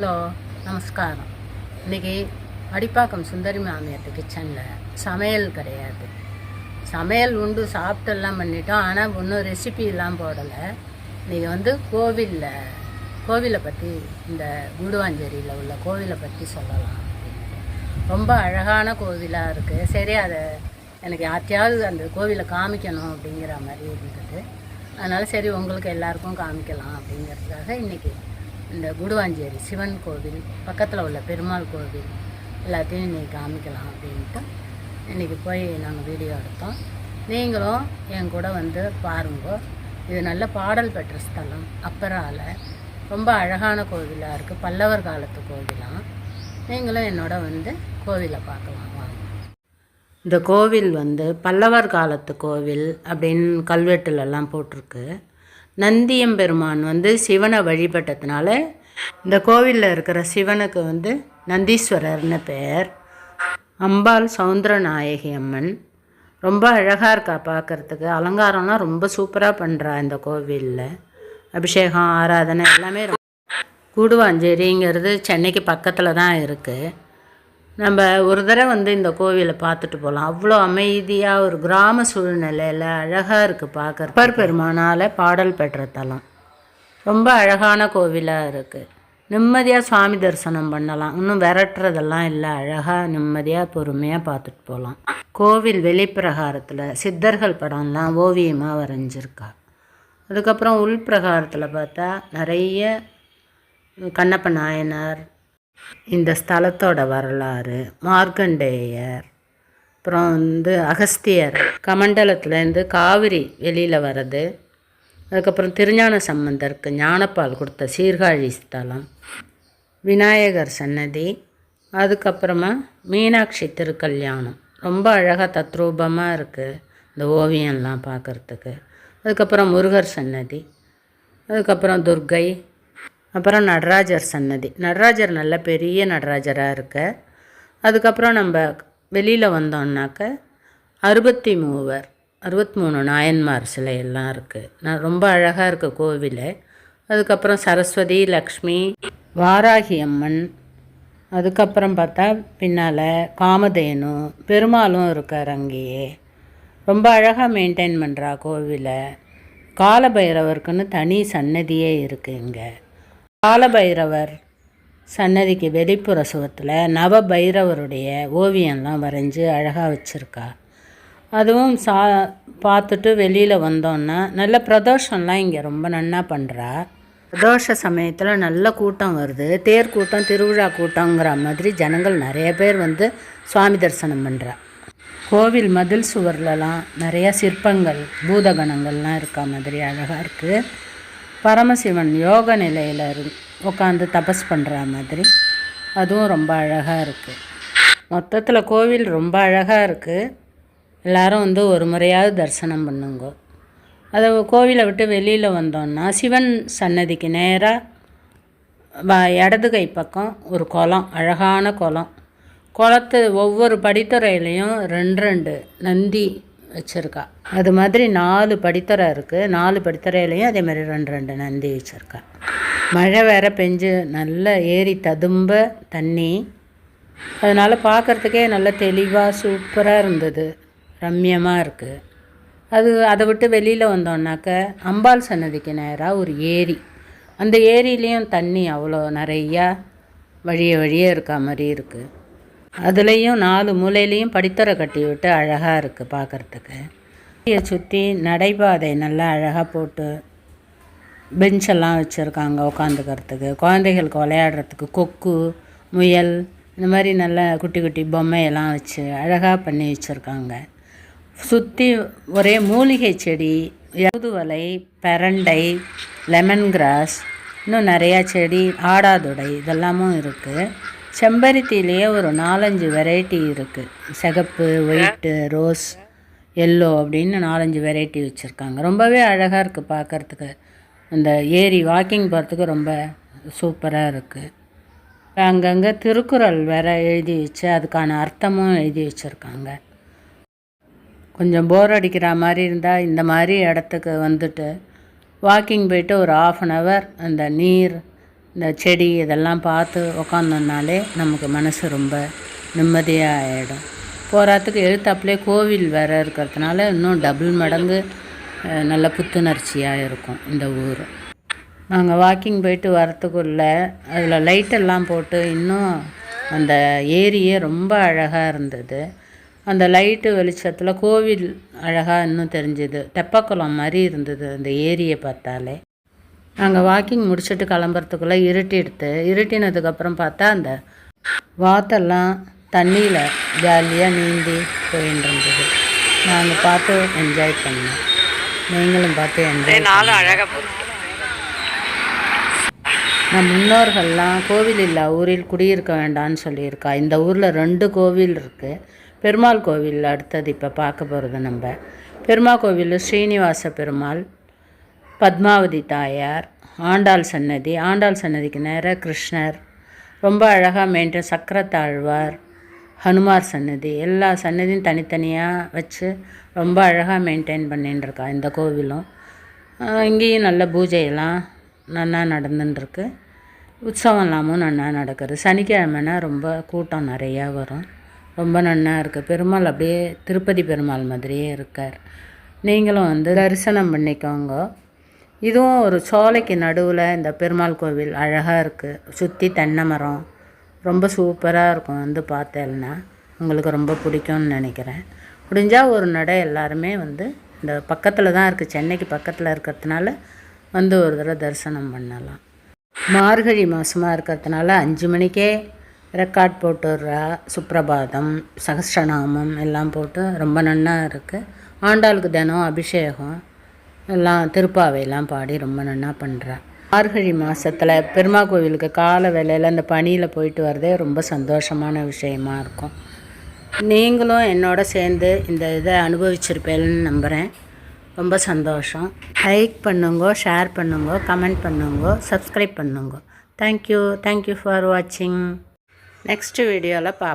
Hello நமஸ்காரம். இன்னைக்கு அடிப்பாக்கம் சுந்தரி மாமியார் கிச்சனில் சமையல் கிடையாது. சமையல் உண்டு சாப்பிட்டெல்லாம் பண்ணிட்டோம் ஆனால் ஒன்றும் ரெசிபிலாம் போடலை. இன்றைக்கி வந்து கோவிலில் கோவிலை பற்றி இந்த குடுவாஞ்சேரியில் உள்ள கோவிலை பற்றி சொல்லலாம் ரொம்ப அழகான கோவிலாக இருக்குது சரி அதை எனக்கு யார்ட்டையாவது அந்த கோவிலை காமிக்கணும் அப்படிங்கிற மாதிரி இருந்தது. அதனால் சரி உங்களுக்கு எல்லாருக்கும் காமிக்கலாம் அப்படிங்கிறதுக்காக இன்றைக்கி இந்த குடுவாஞ்சேரி சிவன் கோவில் பக்கத்தில் உள்ள பெருமாள் கோவில் எல்லாத்தையும் இன்றைக்கி காமிக்கலாம் அப்படின்ட்டு இன்றைக்கி போய் நாங்கள் வீடியோ எடுத்தோம். நீங்களும் என் கூட வந்து பாருங்க. இது நல்ல பாடல் பெற்ற ஸ்தலம். அப்பரால ரொம்ப அழகான கோவிலாக இருக்குது பல்லவர் காலத்து கோவிலாம் நீங்களும் என்னோட வந்து கோவிலை பார்க்கலாம் வாங்க. இந்த கோவில் வந்து பல்லவர் காலத்து கோவில் அப்படின்னு கல்வெட்டுலலாம் போட்டிருக்கு. நந்தியம்பெருமான் வந்து சிவனை வழிபட்டதுனால இந்த கோவிலில் இருக்கிற சிவனுக்கு வந்து நந்தீஸ்வரர்னு பெயர் அம்பாள் சௌந்தரநாயகி அம்மன். ரொம்ப அழகாக இருக்கா பார்க்கறதுக்கு அலங்காரம்லாம் ரொம்ப சூப்பராக பண்ணுறா இந்த கோவிலில். அபிஷேகம் ஆராதனை எல்லாமே ரொம்ப கூடுவாஞ்சேரிங்கிறது சென்னைக்கு பக்கத்தில் தான் இருக்குது நம்ம ஒரு தடவை வந்து இந்த கோவிலை பார்த்துட்டு போகலாம். அவ்வளோ அமைதியாக ஒரு கிராம சூழ்நிலையில் அழகாக இருக்குது பார்க்குற அப்பர் பெருமானால் பாடல் பெற்ற தலம். ரொம்ப அழகான கோவிலாக இருக்குது நிம்மதியாக சுவாமி தரிசனம் பண்ணலாம். இன்னும் விரட்டுறதெல்லாம் இல்லை. அழகாக நிம்மதியாக பொறுமையாக பார்த்துட்டு போகலாம். கோவில் வெளிப்பிரகாரத்தில் சித்தர்கள் படம்லாம் ஓவியமாக வரைஞ்சிருக்கா. அதுக்கப்புறம் உள்பிரகாரத்தில் பார்த்தா நிறைய கண்ணப்ப நாயனார் இந்த ஸ்தலத்தோட வரலாறு மார்க்கண்டேயர் அப்புறம் வந்து அகஸ்தியர் கமண்டலத்துலேருந்து காவிரி வெளியில் வர்றது அதுக்கப்புறம் திருஞான சம்பந்தருக்கு ஞானப்பால் கொடுத்த சீர்காழி ஸ்தலம் விநாயகர் சன்னதி அதுக்கப்புறமா மீனாட்சி திருக்கல்யாணம். ரொம்ப அழகாக தத்ரூபமாக இருக்குது இந்த ஓவியம்லாம் பார்க்குறதுக்கு அதுக்கப்புறம் முருகர் சன்னதி அதுக்கப்புறம் துர்க்கை அப்புறம் நடராஜர் சன்னதி. நடராஜர் நல்ல பெரிய நடராஜராக இருக்க. அதுக்கப்புறம் நம்ம வெளியில் வந்தோம்னாக்க அறுபத்தி மூவர் அறுபத்தி மூணு நாயன்மார் சிலையெல்லாம் இருக்குது நான் ரொம்ப அழகாக இருக்குது கோவில். அதுக்கப்புறம் சரஸ்வதி லக்ஷ்மி வாராகி அம்மன். அதுக்கப்புறம் பார்த்தா பின்னால் காமதேனு பெருமாளும் இருக்கார் அங்கேயே. ரொம்ப அழகாக மெயின்டைன் பண்ணுறா கோவிலை. காலபைரவருக்குன்னு தனி சன்னதியே இருக்குது இங்கே. காலபைரவர் சன்னதிக்கு வெளிப்புற சுவத்தில் நவபைரவருடைய ஓவியம்லாம் வரைஞ்சி அழகாக வச்சுருக்கா. அதுவும் சா பார்த்துட்டு வெளியில் வந்தோன்னா நல்ல பிரதோஷம்லாம் இங்கே ரொம்ப நன்னா பண்ணுறா பிரதோஷ சமயத்தில் நல்ல கூட்டம் வருது. தேர் கூட்டம் திருவிழா கூட்டங்கிற மாதிரி ஜனங்கள் நிறைய பேர் வந்து சுவாமி தரிசனம் பண்ணுறா கோவில் மதில் சுவர்லலாம் நிறையா சிற்பங்கள் பூதகணங்கள்லாம் இருக்கா மாதிரி அழகாக இருக்குது பரமசிவன் யோக நிலையில் இரு உட்காந்து தபஸ் பண்ணுற மாதிரி. அதுவும் ரொம்ப அழகாக இருக்குது மொத்தத்தில் கோவில் ரொம்ப அழகாக இருக்குது எல்லாரும் வந்து ஒரு முறையாவது தரிசனம் பண்ணுங்க. அதை கோவிலை விட்டு வெளியில் வந்தோன்னா சிவன் சன்னதிக்கு நேராக இடது கை பக்கம் ஒரு குளம் அழகான குளம். குளத்து ஒவ்வொரு படித்துறையிலையும் ரெண்டு ரெண்டு நந்தி வச்சுருக்கா. அது மாதிரி நாலு படித்துறை இருக்குது நாலு படித்துறையிலையும் அதே மாதிரி ரெண்டு ரெண்டு நந்தி வச்சுருக்கா. மழை வேற பெஞ்சு நல்ல ஏரி ததும்ப தண்ணி. அதனால் பார்க்குறதுக்கே நல்ல தெளிவாக சூப்பராக இருந்தது. ரம்யமாக இருக்குது அது அதை விட்டு வெளியில் வந்தோன்னாக்க அம்பாள் சன்னதிக்கு நேராக ஒரு ஏரி. அந்த ஏரியிலையும் தண்ணி அவ்வளோ நிறையா வழிய வழியே இருக்கா மாதிரி இருக்குது அதுலேயும் நாலு மூலையிலையும் படித்துறை கட்டி விட்டு அழகாக இருக்குது பார்க்குறதுக்கு. ஏரியை சுற்றி நடைபாதை நல்லா அழகாக போட்டு பெஞ்செல்லாம் வச்சுருக்காங்க உட்காந்துக்கிறதுக்கு குழந்தைகளுக்கு விளையாடுறதுக்கு கொக்கு முயல் இந்த மாதிரி நல்ல குட்டி குட்டி பொம்மையெல்லாம் வச்சு அழகாக பண்ணி வச்சுருக்காங்க. சுற்றி ஒரே மூலிகை செடி யகுதுவலை பரண்டை லெமன் கிராஸ் இன்னும் நிறையா செடி ஆடாதுடை இதெல்லாமும் இருக்குது செம்பருத்திலேயே ஒரு நாலஞ்சு வெரைட்டி இருக்குது சிகப்பு ஒயிட்டு ரோஸ் எல்லோ அப்படின்னு நாலஞ்சு வெரைட்டி வச்சுருக்காங்க. ரொம்பவே அழகாக இருக்குது பார்க்குறதுக்கு அந்த ஏரி வாக்கிங் போகிறதுக்கு ரொம்ப சூப்பராக இருக்குது அங்கங்கே திருக்குறள் வேற எழுதி வச்சு அதுக்கான அர்த்தமும் எழுதி வச்சுருக்காங்க. கொஞ்சம் போர் அடிக்கிற மாதிரி இருந்தால் இந்த மாதிரி இடத்துக்கு வந்துட்டு வாக்கிங் போயிட்டு ஒரு ஆஃப் அன் ஹவர் அந்த நீர் இந்த செடி இதெல்லாம் பார்த்து உக்காந்தோம்னாலே நமக்கு மனசு ரொம்ப நிம்மதியாக ஆகிடும் போராத்துக்கு எழுத்தாப்புலே கோவில் வேறு இருக்கிறதுனால இன்னும் டபுள் மடங்கு நல்ல புத்துணர்ச்சியாக இருக்கும் இந்த ஊர். நாங்கள் வாக்கிங் போயிட்டு வரத்துக்குள்ளே அதில் லைட்டெல்லாம் போட்டு இன்னும் அந்த ஏரியே ரொம்ப அழகாக இருந்தது. அந்த லைட்டு வெளிச்சத்தில் கோவில் அழகாக இன்னும் தெரிஞ்சுது. தெப்பக்குளம் மாதிரி இருந்தது அந்த ஏரியை பார்த்தாலே. நாங்கள் வாக்கிங் முடிச்சுட்டு கிளம்புறதுக்குள்ளே இருட்டிடுத்து இருட்டினதுக்கப்புறம் பார்த்தா அந்த வாத்தெல்லாம் தண்ணியில் ஜாலியாக நீந்தி போயின்னு இருந்தது. நாங்கள் பார்த்து என்ஜாய் பண்ணோம். நீங்களும் பார்த்து என்ஜாய் நாளும் அழகாக நம் முன்னோர்கள்லாம் கோவில் இல்லா ஊரில் குடியிருக்க வேண்டாம்னு சொல்லியிருக்கா. இந்த ஊரில் ரெண்டு கோவில் இருக்குது பெருமாள் கோவில் அடுத்தது இப்போ பார்க்க போகிறது நம்ம. பெருமாள் கோவில் ஸ்ரீனிவாச பெருமாள் பத்மாவதி தாயார் ஆண்டாள் சன்னதி ஆண்டாள் சன்னதிக்கு நேராக கிருஷ்ணர் ரொம்ப அழகாக மெயின்டைன் சக்கரத்தாழ்வார் ஹனுமார் சன்னதி எல்லா சன்னதியும் தனித்தனியாக வச்சு ரொம்ப அழகாக மெயின்டைன் பண்ணின்னு இருக்கா இந்த கோவிலும். இங்கேயும் நல்ல பூஜையெல்லாம் நல்லா நடந்துட்டுருக்கு உற்சவம் எல்லாமும் நல்லா நடக்குது. சனிக்கிழமைனா ரொம்ப கூட்டம் நிறையா வரும். ரொம்ப நன்னா இருக்குது பெருமாள் அப்படியே திருப்பதி பெருமாள் மாதிரியே இருக்கார். நீங்களும் வந்து தரிசனம் பண்ணிக்கோங்க. இதுவும் ஒரு சோலைக்கு நடுவில் இந்த பெருமாள் கோவில் அழகாக இருக்குது சுற்றி தென்னை மரம். ரொம்ப சூப்பராக இருக்கும் வந்து பார்த்தேன்னா. உங்களுக்கு ரொம்ப பிடிக்கும்னு நினைக்கிறேன். முடிஞ்சால் ஒரு நடை எல்லாருமே வந்து இந்த பக்கத்தில் தான் இருக்குது சென்னைக்கு பக்கத்தில் இருக்கிறதுனால வந்து ஒரு தடவை தரிசனம் பண்ணலாம். மார்கழி மாதமாக இருக்கிறதுனால அஞ்சு மணிக்கே ரெக்கார்ட் போட்டுடுறா சுப்ரபாதம் சகஸ்ரநாமம் எல்லாம் போட்டு ரொம்ப நன்னா இருக்குது ஆண்டாளுக்கு தினம் அபிஷேகம். எல்லாம் திருப்பாவையெல்லாம் பாடி ரொம்ப நன்னா பண்ணுறா மார்கழி மாதத்தில் பெருமா கோவிலுக்கு கால வேலையில் அந்த பனியில் போயிட்டு வரதே ரொம்ப சந்தோஷமான விஷயமா இருக்கும். நீங்களும் என்னோட சேர்ந்து இந்த இதை அனுபவிச்சிருப்பேன்னு நம்புகிறேன் ரொம்ப சந்தோஷம். லைக் பண்ணுங்க ஷேர் பண்ணுங்க கமெண்ட் பண்ணுங்க சப்ஸ்கிரைப் பண்ணுங்க. Thank you thank you for வாட்சிங் நெக்ஸ்ட் வீடியோவில் பார்ப்போம்